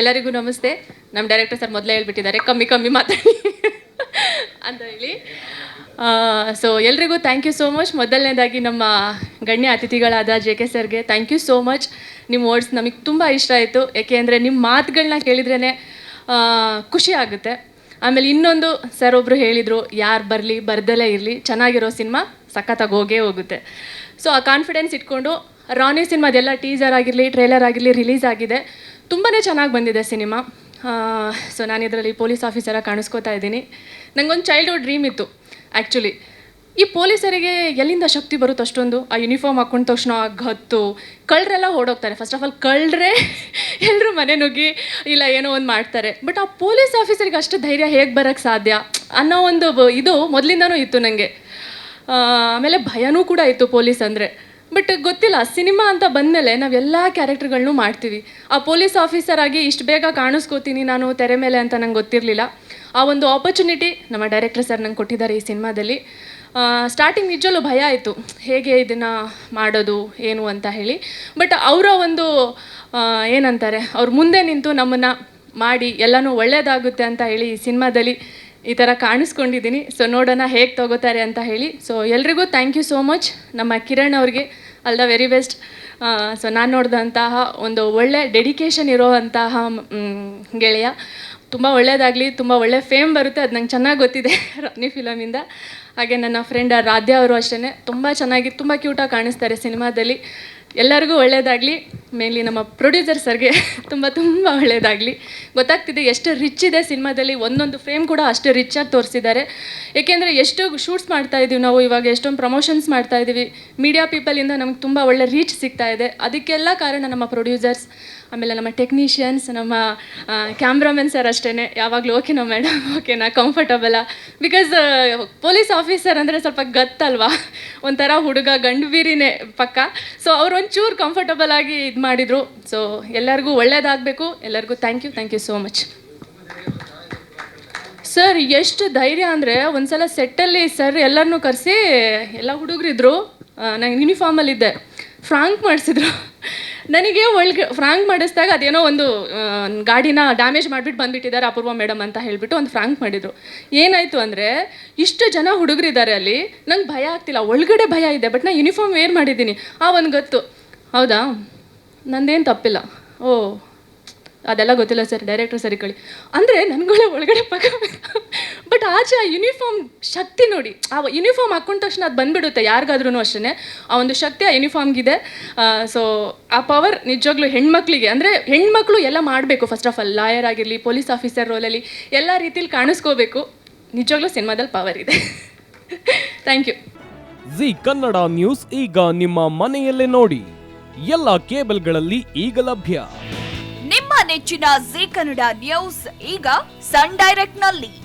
ಎಲ್ಲರಿಗೂ ನಮಸ್ತೆ. ನಮ್ಮ ಡೈರೆಕ್ಟರ್ ಸರ್ ಮೊದಲೇ ಹೇಳ್ಬಿಟ್ಟಿದ್ದಾರೆ, ಕಮ್ಮಿ ಕಮ್ಮಿ ಮಾತಾಡಿ ಅಂತ ಹೇಳಿ. ಸೊ ಎಲ್ರಿಗೂ ಥ್ಯಾಂಕ್ ಯು ಸೋ ಮಚ್ ಮೊದಲನೇದಾಗಿ ನಮ್ಮ ಗಣ್ಯ ಅತಿಥಿಗಳಾದ ಜೆ ಕೆ ಸರ್ಗೆ ಥ್ಯಾಂಕ್ ಯು ಸೋ ಮಚ್ ನಿಮ್ಮ ವರ್ಡ್ಸ್ ನಮಗೆ ತುಂಬ ಇಷ್ಟ ಆಯಿತು. ಯಾಕೆಂದರೆ ನಿಮ್ಮ ಮಾತುಗಳನ್ನ ಕೇಳಿದ್ರೇ ಖುಷಿ ಆಗುತ್ತೆ. ಆಮೇಲೆ ಇನ್ನೊಂದು ಸರ್ ಒಬ್ಬರು ಹೇಳಿದರು, ಯಾರು ಬರಲಿ, ಬರ್ದಲೇ ಇರಲಿ. ಚೆನ್ನಾಗಿರೋ ಸಿನಿಮಾ ಸಖತ್ತಾಗಿ ಹೋಗೇ ಹೋಗುತ್ತೆ. ಸೊ ಆ ಕಾನ್ಫಿಡೆನ್ಸ್ ಇಟ್ಕೊಂಡು ರಾನಿ ಸಿನಿಮಾದೆಲ್ಲ ಟೀಸರ್ ಆಗಿರಲಿ ಟ್ರೇಲರ್ ಆಗಿರಲಿ ರಿಲೀಸ್ ಆಗಿದೆ. ತುಂಬಾ ಚೆನ್ನಾಗಿ ಬಂದಿದೆ ಸಿನಿಮಾ. ಸೊ ನಾನು ಇದರಲ್ಲಿ ಪೊಲೀಸ್ ಆಫೀಸರಾಗಿ ಕಾಣಿಸ್ಕೋತಾ ಇದ್ದೀನಿ. ನನಗೊಂದು ಚೈಲ್ಡ್ಹುಡ್ ಡ್ರೀಮ್ ಇತ್ತು ಆ್ಯಕ್ಚುಲಿ ಈ ಪೊಲೀಸರಿಗೆ ಎಲ್ಲಿಂದ ಶಕ್ತಿ ಬರುತ್ತೆ ಅಷ್ಟೊಂದು, ಆ ಯೂನಿಫಾರ್ಮ್ ಹಾಕೊಂಡ ತಕ್ಷಣ ಹತ್ತು ಕಳ್ಳರೆಲ್ಲ ಓಡೋಗ್ತಾರೆ. ಫಸ್ಟ್ ಆಫ್ ಆಲ್ ಕಳ್ಳರೆ ಎಲ್ಲರೂ ಮನೆ ನುಗ್ಗಿ ಇಲ್ಲ ಏನೋ ಒಂದು ಮಾಡ್ತಾರೆ. ಬಟ್ ಆ ಪೊಲೀಸ್ ಆಫೀಸರಿಗೆ ಅಷ್ಟು ಧೈರ್ಯ ಹೇಗೆ ಬರೋಕ್ಕೆ ಸಾಧ್ಯ ಅನ್ನೋ ಒಂದು ಇದು ಮೊದಲಿಂದನೂ ಇತ್ತು ನನಗೆ ಆಮೇಲೆ ಭಯನೂ ಕೂಡ ಇತ್ತು ಪೊಲೀಸ್ ಅಂದರೆ. ಬಟ್ ಗೊತ್ತಿಲ್ಲ, ಸಿನಿಮಾ ಅಂತ ಬಂದಮೇಲೆ ನಾವೆಲ್ಲ ಕ್ಯಾರೆಕ್ಟರ್ಗಳನ್ನೂ ಮಾಡ್ತೀವಿ. ಆ ಪೊಲೀಸ್ ಆಫೀಸರ್ ಆಗಿ ಇಷ್ಟು ಬೇಗ ಕಾಣಿಸ್ಕೋತೀನಿ ನಾನು ತೆರೆ ಮೇಲೆ ಅಂತ ನಂಗೆ ಗೊತ್ತಿರಲಿಲ್ಲ. ಆ ಒಂದು ಆಪರ್ಚುನಿಟಿ ನಮ್ಮ ಡೈರೆಕ್ಟರ್ ಸರ್ ನಂಗೆ ಕೊಟ್ಟಿದ್ದಾರೆ ಈ ಸಿನಿಮಾದಲ್ಲಿ. ಸ್ಟಾರ್ಟಿಂಗ್ ನಿಜಲ್ಲೂ ಭಯ ಆಯಿತು. ಹೇಗೆ ಇದನ್ನು ಮಾಡೋದು, ಏನು ಅಂತ ಹೇಳಿ. ಬಟ್ ಅವರ ಒಂದು ಏನಂತಾರೆ, ಅವ್ರ ಮುಂದೆ ನಿಂತು ನಮ್ಮನ್ನು ಮಾಡಿ ಎಲ್ಲನೂ ಒಳ್ಳೆಯದಾಗುತ್ತೆ ಅಂತ ಹೇಳಿ ಈ ಸಿನಿಮಾದಲ್ಲಿ ಈ ಥರ ಕಾಣಿಸ್ಕೊಂಡಿದ್ದೀನಿ. ಸೊ ನೋಡೋಣ ಹೇಗೆ ತಗೋತಾರೆ ಅಂತ ಹೇಳಿ. ಸೊ ಎಲ್ರಿಗೂ ಥ್ಯಾಂಕ್ ಯು ಸೋ ಮಚ್ ನಮ್ಮ ಕಿರಣ್ ಅವ್ರಿಗೆ all the very best so ನಾನು ನೋಡಿದಂತಹ ಒಂದು ಒಳ್ಳೆ ಡೆಡಿಕೇಶನ್ ಇರೋವಂತಹ ಗೆಳೆಯ. ತುಂಬ ಒಳ್ಳೆಯದಾಗಲಿ ತುಂಬ ಒಳ್ಳೆ ಫೇಮ್ ಬರುತ್ತೆ, ಅದು ನಂಗೆ ಚೆನ್ನಾಗಿ ಗೊತ್ತಿದೆ ರಾನಿ ಫಿಲಮಿಂದ ಹಾಗೆ ನನ್ನ ಫ್ರೆಂಡ್ ರಾಧ್ಯ ಅವರು ಅಷ್ಟೇ ತುಂಬ ಚೆನ್ನಾಗಿ, ತುಂಬ ಕ್ಯೂಟಾಗಿ ಕಾಣಿಸ್ತಾರೆ ಸಿನಿಮಾದಲ್ಲಿ. ಎಲ್ಲರಿಗೂ ಒಳ್ಳೆಯದಾಗಲಿ ಮೇನ್ಲಿ ನಮ್ಮ ಪ್ರೊಡ್ಯೂಸರ್ ಸರ್ಗೆ ತುಂಬ ತುಂಬ ಒಳ್ಳೆಯದಾಗಲಿ ಗೊತ್ತಾಗ್ತಿದೆ ಎಷ್ಟು ರಿಚ್ ಇದೆ ಸಿನಿಮಾದಲ್ಲಿ. ಒಂದೊಂದು ಫ್ರೇಮ್ ಕೂಡ ಅಷ್ಟು ರಿಚ್ಚಾಗಿ ತೋರಿಸಿದ್ದಾರೆ. ಏಕೆಂದರೆ ಎಷ್ಟು ಶೂಟ್ಸ್ ಮಾಡ್ತಾ ಇದ್ದೀವಿ ನಾವು ಇವಾಗ, ಎಷ್ಟೊಂದು ಪ್ರಮೋಷನ್ಸ್ ಮಾಡ್ತಾ ಇದ್ದೀವಿ ಮೀಡಿಯಾ ಪೀಪಲಿಂದ ನಮ್ಗೆ ತುಂಬ ಒಳ್ಳೆ ರೀಚ್ ಸಿಗ್ತಾ ಇದೆ. ಅದಕ್ಕೆಲ್ಲ ಕಾರಣ ನಮ್ಮ ಪ್ರೊಡ್ಯೂಸರ್ಸ್ ಆಮೇಲೆ ನಮ್ಮ ಟೆಕ್ನಿಷಿಯನ್ಸ್ ನಮ್ಮ ಕ್ಯಾಮ್ರಾಮನ್ ಸರ್ ಅಷ್ಟೇ ಯಾವಾಗಲೂ ಓಕೆನಾ ಮೇಡಮ್ ಓಕೆನಾ ಕಂಫರ್ಟಬಲ ಬಿಕಾಸ್ ಪೊಲೀಸ್ ಆಫೀಸರ್ ಅಂದರೆ ಸ್ವಲ್ಪ ಗತ್ತಲ್ವಾ? ಒಂಥರ ಹುಡುಗ ಗಂಡು ಬೀರಿನೇ ಪಕ್ಕ. ಸೊ ಅವ್ರು ಒಂಚೂರು ಕಂಫರ್ಟಬಲ್ ಆಗಿ ಇದು ಮಾಡಿದರು. ಸೊ ಎಲ್ಲರಿಗೂ ಒಳ್ಳೇದಾಗಬೇಕು. ಎಲ್ಲರಿಗೂ thank you thank you so much sir ಎಷ್ಟು ಧೈರ್ಯ ಅಂದರೆ ಒಂದ್ಸಲ ಸೆಟ್ಟಲ್ಲಿ ಸರ್ ಎಲ್ಲರನ್ನೂ ಕರೆಸಿ, ಎಲ್ಲ ಹುಡುಗರಿದ್ರು. ನಾನು ಯೂನಿಫಾರ್ಮಲ್ಲಿದ್ದೆ ಫ್ರಾಂಕ್ ಮಾಡಿಸಿದ್ರು. ನನಗೆ ಒಳಗೆ ಫ್ರಾಂಕ್ ಮಾಡಿಸಿದಾಗ ಅದೇನೋ ಒಂದು ಗಾಡಿನ ಡ್ಯಾಮೇಜ್ ಮಾಡಿಬಿಟ್ಟು ಬಂದುಬಿಟ್ಟಿದ್ದಾರೆ ಅಪೂರ್ವ ಮೇಡಮ್ ಅಂತ ಹೇಳಿಬಿಟ್ಟು ಒಂದು ಫ್ರಾಂಕ್ ಮಾಡಿದರು. ಏನಾಯಿತು ಅಂದರೆ, ಇಷ್ಟು ಜನ ಹುಡುಗರಿದ್ದಾರೆ ಅಲ್ಲಿ, ನಂಗೆ ಭಯ ಆಗ್ತಿಲ್ಲ. ಒಳಗಡೆ ಭಯ ಇದೆ, ಬಟ್ ನಾನು ಯೂನಿಫಾರ್ಮ್ ವೇರ್ ಮಾಡಿದ್ದೀನಿ. ಆ ಒಂದು ಗೊತ್ತು. ಹೌದಾ? ನಂದೇನು ತಪ್ಪಿಲ್ಲ. ಓ, ಅದೆಲ್ಲ ಗೊತ್ತಿಲ್ಲ ಸರ್, ಡೈರೆಕ್ಟರ್ ಸರಿ ಕಳಿ. ಅಂದರೆ ನನಗಳೇ ಒಳಗಡೆ ಪಕ್ಕ ಬಟ್ ಆಚೆ ಆ ಯೂನಿಫಾರ್ಮ್ ಶಕ್ತಿ ನೋಡಿ ಆ ಯೂನಿಫಾರ್ಮ್ ಹಾಕೊಂಡ ತಕ್ಷಣ ಅದು ಬಂದ್ಬಿಡುತ್ತೆ ಯಾರಿಗಾದ್ರೂ ಅಷ್ಟೇ ಆ ಒಂದು ಶಕ್ತಿ ಆ ಯೂನಿಫಾರ್ಮ್ಗಿದೆ ಸೊ ಆ ಪವರ್ ನಿಜವಾಗ್ಲೂ ಹೆಣ್ಮಕ್ಳಿಗೆ ಅಂದರೆ ಹೆಣ್ಮಕ್ಳು ಎಲ್ಲ ಮಾಡಬೇಕು. ಫಸ್ಟ್ ಆಫ್ ಆಲ್ ಲಾಯರ್ ಆಗಿರಲಿ ಪೊಲೀಸ್ ಆಫೀಸರ್ ರೋಲಲ್ಲಿ ಎಲ್ಲ ರೀತಿಲಿ ಕಾಣಿಸ್ಕೋಬೇಕು. ನಿಜವಾಗ್ಲೂ ಸಿನಿಮಾದಲ್ಲಿ ಪವರ್ ಇದೆ. Thank you Zee Kannada news ಈಗ ನಿಮ್ಮ ಮನೆಯಲ್ಲೇ ನೋಡಿ. ಎಲ್ಲ ಕೇಬಲ್ಗಳಲ್ಲಿ ಈಗ ಲಭ್ಯ. ನಿಮ್ಮ ನೆಚ್ಚಿನ ಜಿ ಕನ್ನಡ ನ್ಯೂಸ್ ಈಗ ಸನ್ ಡೈರೆಕ್ಟ್ನಲ್ಲಿ.